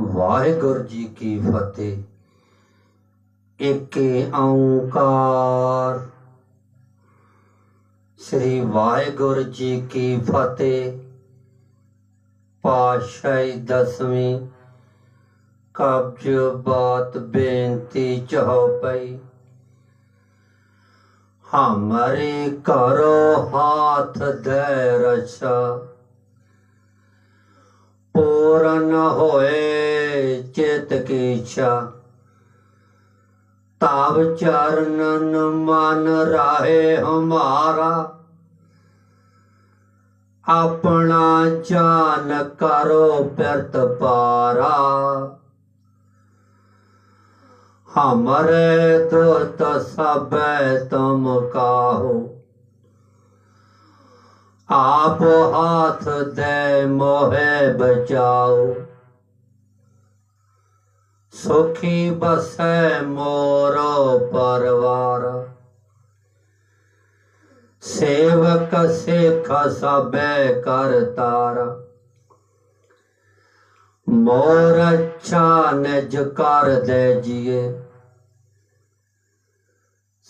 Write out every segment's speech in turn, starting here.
ਵਾਹਿਗੁਰੂ ਜੀ ਕੀ ਫਤਿਹ। ਏਕੇ ਓੰਕਾਰ। ਸ੍ਰੀ ਵਾਹਿਗੁਰੂ ਜੀ ਕੀ ਫਤਿਹ। ਪਾਸ਼ਾਈ ਦਸਵੀਂ ਕਬਜ ਬਾਤ ਬੇਨਤੀ ਚਹੋਪਈ ਹਮਾਰੇ ਕਰੋ ਹਾਥ ਦੇ ਰਛਾ ਪੂਰਨ ਹੋਏ ਚਿਤ ਕੀ ਇੱਛਾ ਤਾਵ ਚਰਨਨ ਮਨ ਰਾਹੇ ਹਮਾਰਾ ਆਪਣਾ ਜਾਨ ਕਰੋ ਬਿਰਤ ਪਾਰਾ ਹਮਰੇ ਦੁਤ ਸਭੈ ਤੁਮ ਕਾਹੋ ਆਪ ਹਾਥ ਦੇ ਮੋਹਿ ਬਚਾਓ ਸੁਖੀ ਬਸੈ ਮੋਰੋ ਪਰਵਾਰ ਸੇਵਕ ਸਿਖ ਸਭੈ ਕਰ ਤਾਰਾ ਮੋਰ ਅੱਛਾ ਨਿਜ ਕਰ ਦੇ ਜੀਏ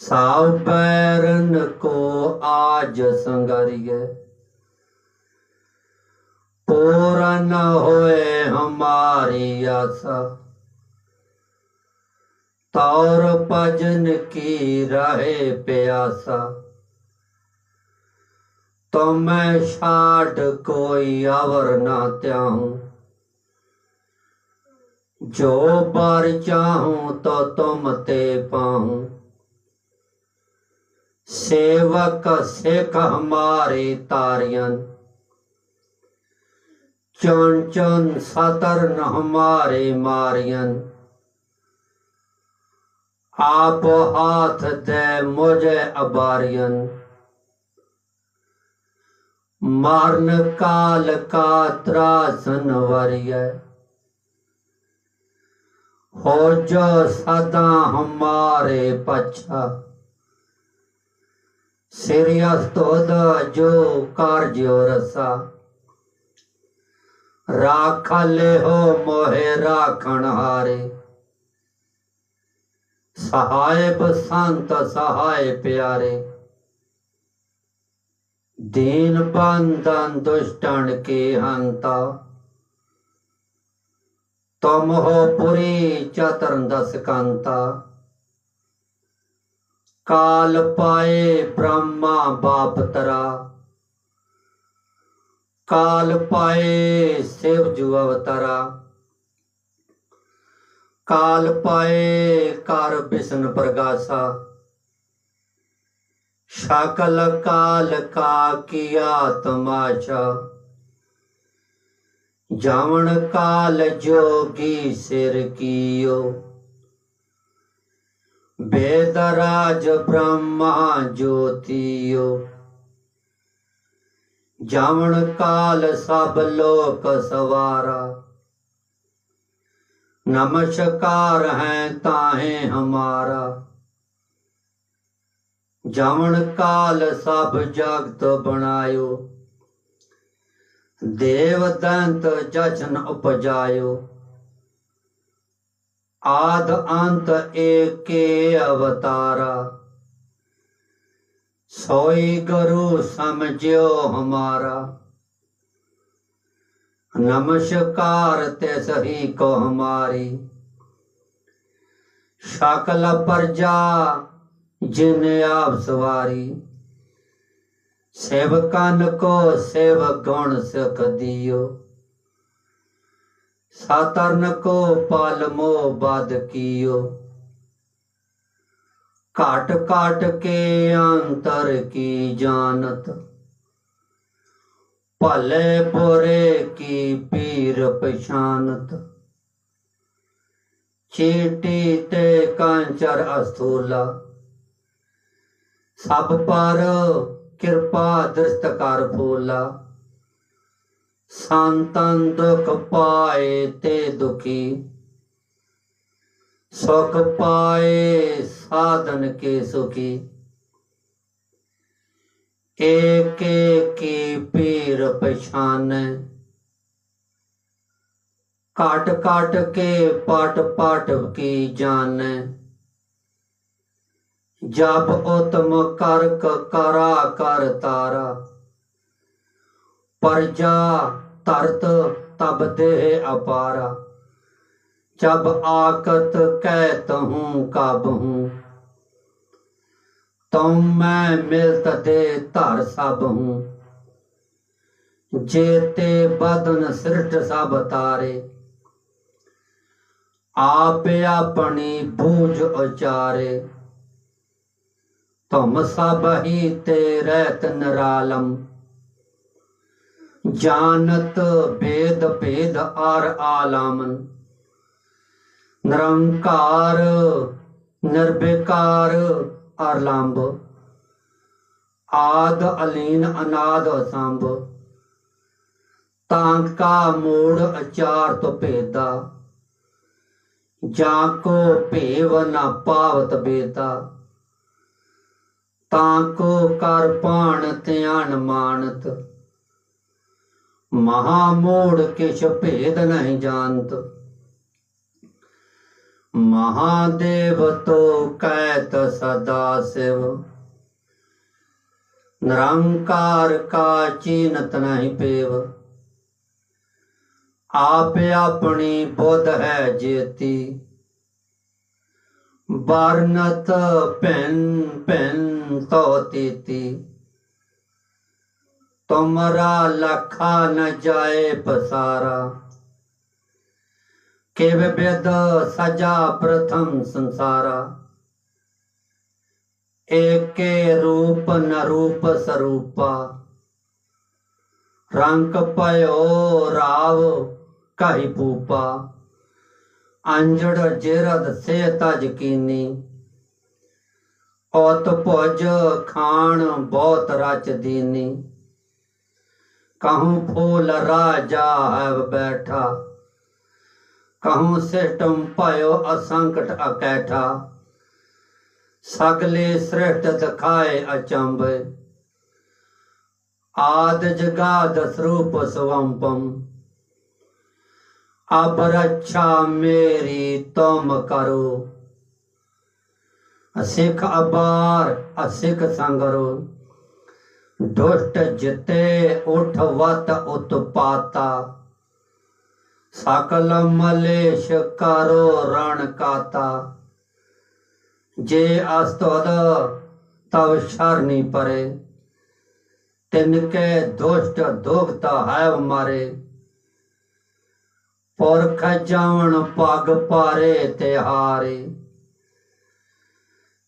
ਸਾਉ ਬੈਰਨ ਕੋ ਆਜ ਸੰਗਰੀਏ ਪੂਰਨ ਹੋਏ ਹਮਾਰੀ ਆਸਾ। ਤੌਰ ਭਜਨ ਕੀ ਰਹੇ ਪਿਆਸਾ। ਤੁਮੈ ਛਾੜ ਕੋਈ ਅਵਰ ਨਾ ਤਿਆਹੂੰ ਜੋ ਬਾਰ ਚਾਹੂੰ ਤੋ ਤੁਮ ਤੇ ਪਾਹੂੰ ਸੇਵਕ ਸਿੱਖ ਹਮਾਰੇ ਤਾਰਿਆਂ ਚੁਣ ਚੁਣ ਸਤਰਨ ਹਮਾਰੇ ਮਾਰਿਆਂ ਆਪ ਹਾਥ ਦੇ ਮੁਝੇ ਅਬਾਰਿਆਂ ਮਰਨ ਕਾਲ ਕਾ ਤਰਾਸਨ ਵਰਿਐ। ਹੋ ਜੋ ਸਦਾ ਹਮਾਰੇ ਪਛਾ। ਸਿਰਿਅਸਤੋਦ ਜੋ ਕਾਰਜਿਓ ਰਸਾ। ਰਾਖ ਹੋ ਮੋਹਿ ਰਾਖਣ ਹਾਰੇ। ਸਹਾਇ ਬਸੰਤ ਸਹਾਇ ਪਿਆਰੇ। ਦੀਨ ਬੰਦਨ ਦੁਸ਼ਟਣ ਕੇ ਹੰਤਾ। ਤੁਮ ਹੋ ਪੁਰੀ ਚਤਰਨ ਦਸ ਕੰਤਾ ਕਾਲ ਪਾਏ ਬ੍ਰਹਮਾ ਬਾਪ ਤਰਾ। ਕਾਲ ਪਾਏ ਸਿਵ ਜੁ ਅਵਤਾਰਾ। ਕਾਲ ਪਾਏ ਕਰ ਬਿਸਨ ਪ੍ਰਗਾਸਾ। ਸ਼ਾਕਲ ਕਾਲ ਕਾ ਕੀਆ ਤਮਾਸ਼ਾ। ਜਾਵਣ ਕਾਲ ਜੋਗੀ ਸਿਰ ਕੀਓ। ਬੇਦਰਾਜ ਬ੍ਰਹਮਾ ਜੋਤੀਓ। ਜਾਵਣ ਕਾਲ ਸਭ ਲੋਕ ਸਵਾਰਾ। ਨਮਸਕਾਰ ਹੈ ਤਾਹੇ ਹਮਾਰਾ। ਜਾਵਣ ਕਾਲ ਸਭ ਜਗਤ ਬਣਾਇਓ। ਦੇਵ ਦੰਤ ਜਚਨ ਉਪਜਾਇਓ। ਆਦ ਅੰਤ ਏਕੇ ਅਵਤਾਰਾ। ਸੋਈ ਗੁਰੂ ਸਮਝਿਓ ਹਮਾਰਾ। ਨਮਸਕਾਰ ਤੇ ਸਹੀ ਕੋ ਹਮਾਰੀ। ਸ਼ਕਲ ਪਰਜਾ ਜਿਨ ਆਪ ਸਵਾਰੀ। ਸੇਵਕਨ ਕੋ ਸੇਵਕ ਗੁਣ ਸਿਖ ਦਿਓ। ਸਾਤਰਨ ਕੋ ਪਲ ਮੋ ਬਦ ਕੀਓ। ਘਾਟ ਘਾਟ ਕੇ ਅੰਤਰ ਕੀ ਜਾਣਤ? ਭਲੇ ਬੁਰੇ ਕੀ ਪੀਰ ਪਛਾਨਤ? ਚੀਟੀ ਤੇ ਕਾਂਚਰ ਅਸਥੂਲਾ। ਸਭ ਪਰ ਕਿਰਪਾ ਦ੍ਰਿਸ਼ਟ ਕਰ ਫੂਲਾ। ਸੰਤਨ ਦੁਖ ਪਾਏ ਤੇ ਦੁਖੀ। ਸੁਖ ਪਾਏ ਸਾਧਨ ਕੇ ਸੁਖੀ। ਏਕੇ ਕੀ ਪੀਰ ਪਛਾਨੈ। ਕਾਟ ਕਾਟ ਕੇ ਪਾਟ ਪਾਟ ਕੀ ਜਾਣੈ। ਜਪ ਉਤਮ ਕਰ ਕ ਕਰਾ ਕਰ ਤਾਰਾ। ਪਰਜਾ ਧਰਤ ਤਬ ਦੇਹ ਅਪਾਰਾ। ਜਬ ਆਕਤ ਕਹਿਤ ਹੂੰ ਕਬ ਹੂੰ। ਤੁਮ ਮੈਂ ਮਿਲਤ ਦੇ ਧਰ ਸਭ ਹੂੰ। ਜੇਤੇ ਬਦਨ ਸਿਰਟ ਸਭ ਤਾਰੇ। ਆਪ ਆਪਣੀ ਬੂਝ ਉਚਾਰੇ। ਤੁਮ ਸਭ ਹੀ ਤੇ ਰਹਿਤ ਨਰਾਲਮ। ਜਾਨਤ ਭੇਦ ਭੇਦ ਆਰ ਆਲਾਮਨ ਨਿਰੰਕਾਰ ਨਿਰਭਿਕਾਰ ਅਰਲੰਬ ਆਦ ਅਲੀਨ, ਅਨਾਦ ਸੰਭ ਤਾਂ ਕਾ ਮੂੜ ਅਚਾਰ ਤੋਂ ਭੇਦਾ। ਜਾਂ ਕੋ ਭੇਵ ਨਾ ਪਾਵਤ ਬੇਤਾ ਤਾਂ ਕੋ ਕਰ ਪਾਣ ਧਿਆਨ ਮਾਨਤ। ਮਹਾ ਮੋੜ ਕਿਛ ਭੇਦ ਨਹੀਂ ਜਾਣਤ। ਮਹਾਦੇਵ ਤੋ ਕਹਿਤ ਸਦਾ ਸਿਵ। ਨਿਰੰਕਾਰ ਕਾ ਚੀਨਤ ਨਹੀਂ ਪੇਵ। ਆਪ ਆਪਣੀ ਬੁੱਧ ਹੈ ਜੇਤੀ। ਵਰਨਤ ਭੈਨ ਭੈਨ ਤੋ ਤੀਤੀ। ਤੁਮਰਾ ਲਖਾ ਨ ਜਾਏ ਪਸਾਰਾ। ਕਿਵ ਬਿਦ ਸਜਾ ਪ੍ਰਥਮ ਸੰਸਾਰਾ? ਏਕੇ ਰੂਪ ਨ ਰੂਪ ਸਰੂਪਾ। ਰੰਗ ਪਇਓ ਰਾਵ ਕਾਹੀ ਪੂਪਾ ਅੰਜੜ ਜੇਰਦ ਸੇ ਤਜ ਕੀਨੀ। ਔਤ ਭੁਜ ਖਾਣ ਬਹੁਤ ਰਚ ਦੀਨੀ। ਕਹੂੰ ਫੂਲ ਰਾਜਾ ਹੈ ਬੈਠਾ। ਕਹੂੰ ਸਿਟਮ ਭਇਓ ਅਸੰਕਟ ਅਕੈਠਾ। ਸਗਲੇ ਸ੍ਰਿਸ਼ਟ ਦਿਖਾਏ ਅਚੰਭੇ। ਆਦ ਜਗਾਦ ਸਰੂਪ ਸਵੰਪਮ। ਅਬ ਰੱਛਾ ਮੇਰੀ ਤੁਮ ਕਰੋ। ਅਸਿਖ ਅਬਾਰ, ਅਸਿਖ ਸੰਗਰੋ। ਦੁਸ਼ਟ ਜਿਤੇ ਉਠ ਵਤ ਉਤਪਾਤਾ। ਸਕਲ ਮਲੇਸ਼ ਕਰੋ ਰਣ ਕਾਤਾ। ਜੇ ਅਸਤਵਦ, ਤਵ ਸ਼ਰਨੀ ਪਰੇ। ਤਿਨ ਕੇ ਦੁਸ਼ਟ ਦੁਖਤ ਹੈ ਮਾਰੇ। ਪੁਰਖ ਜਾਵਣ ਪਗ ਪਾਰੇ ਤੇ ਹਾਰੇ।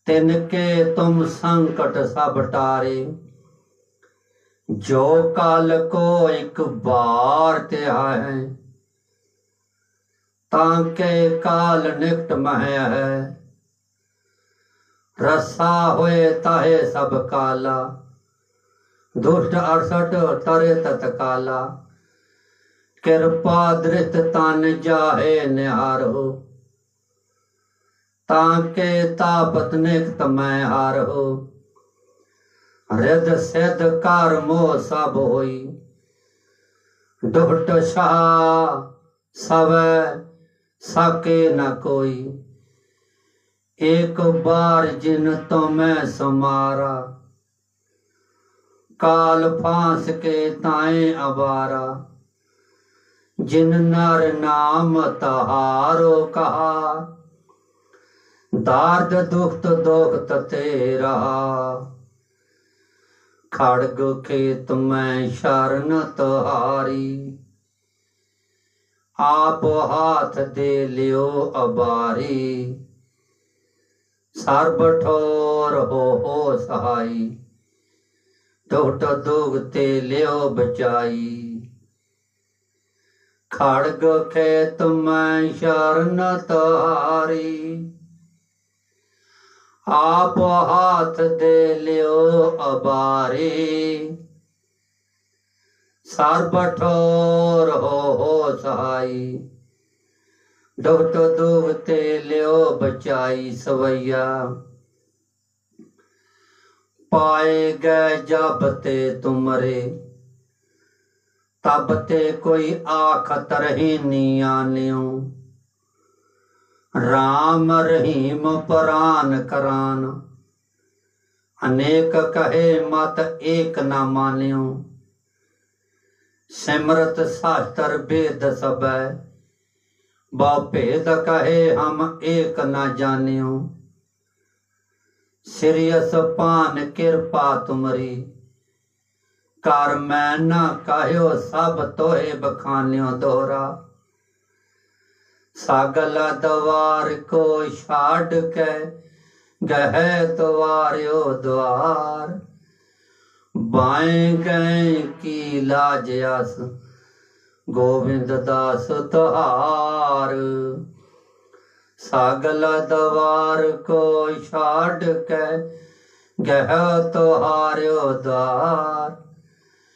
ਤਿਨ ਕੇ ਤੁਮ ਸੰਕਟ ਸਭ ਟਾਰੇ। ਜੋ ਕਾਲ ਕੋ ਇੱਕ ਬਾਰ ਤੇ ਹੈ। ਤਾਂ ਕੇ ਕਾਲ ਨਿਕਟ ਮਹਿ ਹੈ। ਰਸਾ ਹੋਏ ਤਾਹੇ ਸਭ ਕਾਲਾ। ਦੁਸ਼ਟ ਅਰਸਟ ਤਰੇ ਤਤ ਕਾਲਾ। ਕਿਰਪਾ ਦ੍ਰਿਤ ਤਨ ਜਾਹੇ ਨਿਹਾਰੋ ਤਾਂ ਕੇ ਤਾਪਤ ਨਿਕਟ ਮੈਂ ਹਾਰੋ ਰਿਦ ਸਿਧ ਕਰ ਮੋਹ ਸਭ ਹੋਈ। ਦੁਹਟ ਸ਼ਾ ਸਵੈ ਸਾਕੇ ਨਾ ਕੋਈ। ਇੱਕ ਬਾਰ ਜਿਨ ਤੋ ਮੈਂ ਸਮਾਰਾ, ਕਾਲ ਫਾਂਸ ਕੇ ਤਾਏ ਅਵਾਰਾ। ਜਿਨ ਨਰ ਨਾਮ ਤਹਾਰੋ ਕਹਾ, ਦਰਦ ਦੁਖਤ ਦੁਖਤ ਤੇ ਤੇਰਾ। ਖੜਗ ਖੇਤ ਮੈਂ ਸ਼ਰਨ ਤੁਹਾਰੀ। ਆਪ ਹਾਥ ਦੇ ਲਿਓ ਅਬਾਰੀ। ਸਰਬ ਠੋਰ ਹੋ ਹੋ ਸਹਾਈ ਟੁੱਟ ਦੁਗ ਤੇ ਲਿਓ ਬਚਾਈ। ਖੜਗ ਖੇਤ ਮੈਂ ਸ਼ਰਨ ਤੁਹਾਰੀ ਆਪ ਹਾਥ ਦੇ ਲਿਓ ਅਬਾਰੀ। ਸਰਬ ਠੋਰ ਹੋ ਹੋ ਸਹਾਈ ਦੁਖਤ ਦੁਖ ਤੇ ਲਿਓ ਬਚਾਈ ਸਵਈਆ। ਪਾਏ ਗਏ ਜਬ ਤੇ ਤੁਮਰੇ। ਤਬ ਤੇ ਕੋਈ ਆਖਤ ਰਹੀ ਨੀ ਆਨਿਓ RAM ਰਹੀਮ ਪਰਾਨ ਕਰਾਨ। ਅਨੇਕ ਕਹੇ ਮਤ ਏਕ ਨਾ ਮਾਨਿਓ ਸਿਮਰਤ ਸਾਸਤਰ ਬੇਦ ਸਬੈ ਬਹੁ ਭੇਦ ਕਹੇ ਹਮ ਏਕ ਨਾ ਜਾਣਿਓ। ਸਿਰਿਯਸ ਪਾਨ ਕਿਰਪਾ ਤੁਮਰੀ। ਕਰ ਮੈਂ ਨਾ ਕਹਿਓ ਸਭ ਤੋਹੇ ਬਖਾਨਿਓ ਦੋਹਰਾ ਸਾਗਲ ਦਵਾਰ ਕੋ ਛਾੜ ਕੇ ਗਹਿ ਦਵਾਰਿਓ ਦਵਾਰ ਬਾਏ ਗਏ ਕੀ ਲਾਜ ਅਸ ਗੋਬਿੰਦ ਦਾਸ ਤੁਹਾਰ ਸਾਗਲ ਦਵਾਰ ਕੋ ਛਾੜ ਕੇ ਗਹਿ ਤੁਹਾਰਿਓ ਦਵਾਰ।